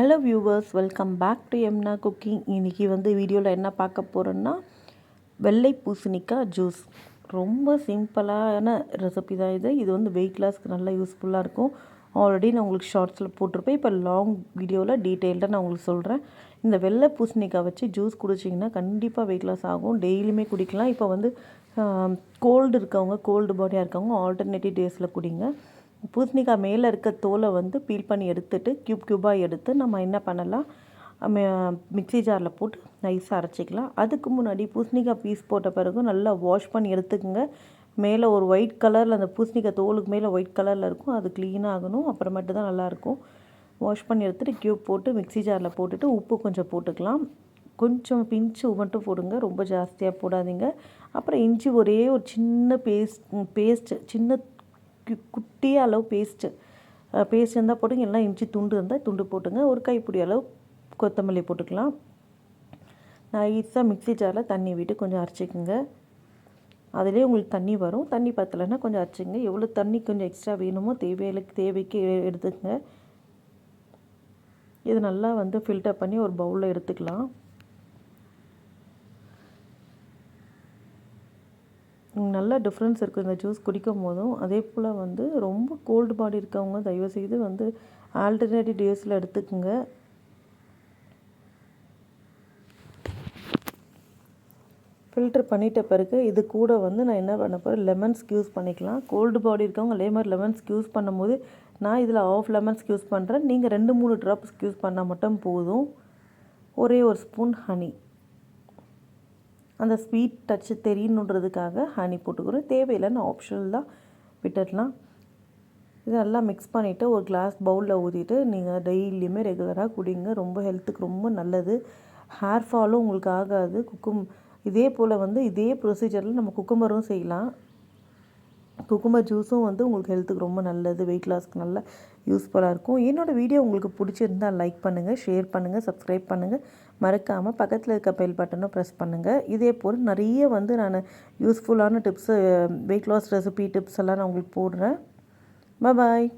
Hello viewers welcome back to எம்னா cooking இன்றைக்கி வந்து வீடியோவில் என்ன பார்க்க போகிறோன்னா வெள்ளை பூசணிக்காய் ஜூஸ் ரொம்ப சிம்பிளான ரெசிபி தான் இது. இது வந்து வெயிட் லாஸ்க்கு நல்லா யூஸ்ஃபுல்லாக இருக்கும். ஆல்ரெடி நான் உங்களுக்கு ஷார்ட்ஸில் போட்டிருப்பேன். இப்போ லாங் வீடியோவில் டீட்டெயில்டாக நான் உங்களுக்கு சொல்கிறேன் இந்த வெள்ளை பூசணிக்காய் வச்சு ஜூஸ் குடிச்சிங்கன்னா கண்டிப்பாக வெயிட் லாஸ் ஆகும். டெய்லியுமே குடிக்கலாம். இப்போ வந்து கோல்டு இருக்கவங்க கோல்டு பாடியாக இருக்கவங்க ஆல்டர்னேட்டிவ் டேஸில் குடிங்க. பூசணிக்காய் மேலே இருக்க தோலை வந்து பீல் பண்ணி எடுத்துட்டு க்யூப் க்யூபாக எடுத்து நம்ம என்ன பண்ணலாம்? மிக்ஸி ஜாரில் போட்டு நைஸாக அரைச்சிக்கலாம். அதுக்கு முன்னாடி பூசணிக்காய் பீஸ் போட்ட பிறகு நல்லா வாஷ் பண்ணி எடுத்துக்கோங்க. மேலே ஒரு ஒயிட் கலரில் அந்த பூசணிக்காய் தோலுக்கு மேலே ஒயிட் கலரில் இருக்கும். அது க்ளீனாக ஆகணும். அப்புறமேட்டு தான் நல்லாயிருக்கும் வாஷ் பண்ணி எடுத்துகிட்டு க்யூப் போட்டு மிக்ஸி ஜாரில் போட்டுட்டு உப்பு கொஞ்சம் போட்டுக்கலாம். கொஞ்சம் பிஞ்சு மட்டும் போடுங்க. ரொம்ப ஜாஸ்தியாக போடாதீங்க. அப்புறம் இஞ்சி ஒரே ஒரு சின்ன பேஸ்ட் பேஸ்ட்டு சின்ன குட்டியாக அளவு பேஸ்ட்டு பேஸ்ட் இருந்தால் போட்டுங்க எல்லாம் இஞ்சி துண்டு இருந்தால் துண்டு போட்டுங்க. ஒரு கைப்பிடி அளவு கொத்தமல்லி போட்டுக்கலாம். நைஸாக மிக்ஸி ஜாரில் தண்ணி விட்டு கொஞ்சம் அரைச்சிக்கோங்க. அதிலே உங்களுக்கு தண்ணி வரும். தண்ணி பத்தலைன்னா கொஞ்சம் அரைச்சிங்க எவ்வளோ தண்ணி கொஞ்சம் எக்ஸ்ட்ரா வேணுமோ தேவைகளுக்கு தேவைக்கு எடுத்துக்கங்க. இது நல்லா வந்து ஃபில்டர் பண்ணி ஒரு பவுலில் எடுத்துக்கலாம். நல்ல டிஃப்ரென்ஸ் இருக்குது இந்த ஜூஸ் குடிக்கும் போதும் அதே போல் வந்து ரொம்ப கோல்டு பாடி இருக்கவங்க தயவுசெய்து வந்து ஆல்டர்னேட்டிவ் டேஸில் எடுத்துக்கோங்க. ஃபில்டர் பண்ணிட்ட பிறகு இது கூட வந்து நான் என்ன பண்ண போகிறேன் லெமன்ஸ் யூஸ் பண்ணிக்கலாம். கோல்டு பாடி இருக்கவங்க அதே மாதிரி லெமன்ஸ் யூஸ் பண்ணும்போது நான் இதில் ஆஃப் லெமன்ஸ் யூஸ் பண்ணுறேன் நீங்கள் ரெண்டு மூணு ட்ராப்ஸ் யூஸ் பண்ணால் மட்டும் போதும். ஒரே ஒரு ஸ்பூன் ஹனி அந்த ஸ்வீட் டச்சு தெரியணுன்றதுக்காக ஹனி போட்டுக்கிறோம். தேவையில்லைன்னு ஆப்ஷனல் தான் விட்டுடலாம். இதெல்லாம் மிக்ஸ் பண்ணிவிட்டு ஒரு கிளாஸ் பவுலில் ஊற்றிட்டு நீங்கள் டெய்லியுமே ரெகுலராக குடிங்க. ரொம்ப ஹெல்த்துக்கு ரொம்ப நல்லது. ஹேர் ஃபாலும் உங்களுக்கு ஆகாது. குக்கும் இதே போல் வந்து இதே ப்ரொசீஜரில் நம்ம குக்கும்பரும் செய்யலாம். குக்கும்பர் ஜூஸும் வந்து உங்களுக்கு ஹெல்த்துக்கு ரொம்ப நல்லது வெயிட் லாஸ்க்கு நல்ல யூஸ்ஃபுல்லாக இருக்கும். என்னோடய வீடியோ உங்களுக்கு பிடிச்சிருந்தால் லைக் பண்ணுங்கள் ஷேர் பண்ணுங்கள் சப்ஸ்கிரைப் பண்ணுங்கள் மறக்காமல் பக்கத்தில் இருக்க பெல் பட்டனும் ப்ரெஸ் பண்ணுங்கள் இதே போல் நிறைய வந்து நான் யூஸ்ஃபுல்லான tips weight loss recipe tips எல்லாம் நான் உங்களுக்கு போடுறேன். பாய்